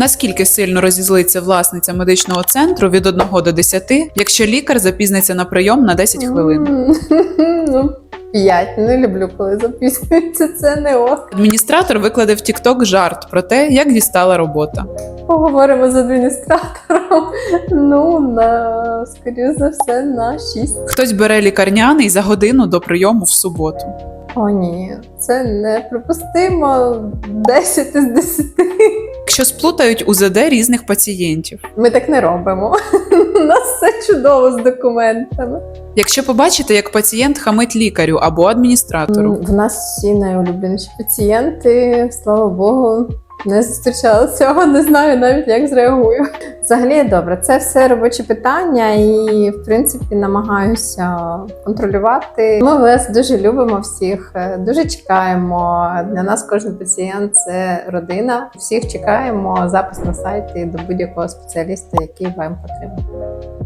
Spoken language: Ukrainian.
Наскільки сильно розізлиться власниця медичного центру від 1 до 10, якщо лікар запізниться на прийом на 10 хвилин? Ну, п'ять. Не люблю, коли записується. Це не ок. Адміністратор викладе в TikTok жарт про те, як дістала робота. Поговоримо з адміністратором. Ну, на скоріше за все, на шість. Хтось бере лікарняний за годину до прийому в суботу. О, ні, це неприпустимо. 10 із 10. Якщо сплутають УЗД різних пацієнтів. Ми так не робимо. У нас все чудово з документами. Якщо побачите, як пацієнт хамить лікарю або адміністратору. В нас всі найулюбленіші пацієнти, слава Богу, не зустрічала цього, не знаю навіть, як зреагую. Взагалі добре, це все робочі питання, і в принципі намагаюся контролювати. Ми вас дуже любимо всіх, е, дуже чекаємо. Для нас кожен пацієнт це родина. Всіх чекаємо. Запис на сайті до будь-якого спеціаліста, який вам потрібен.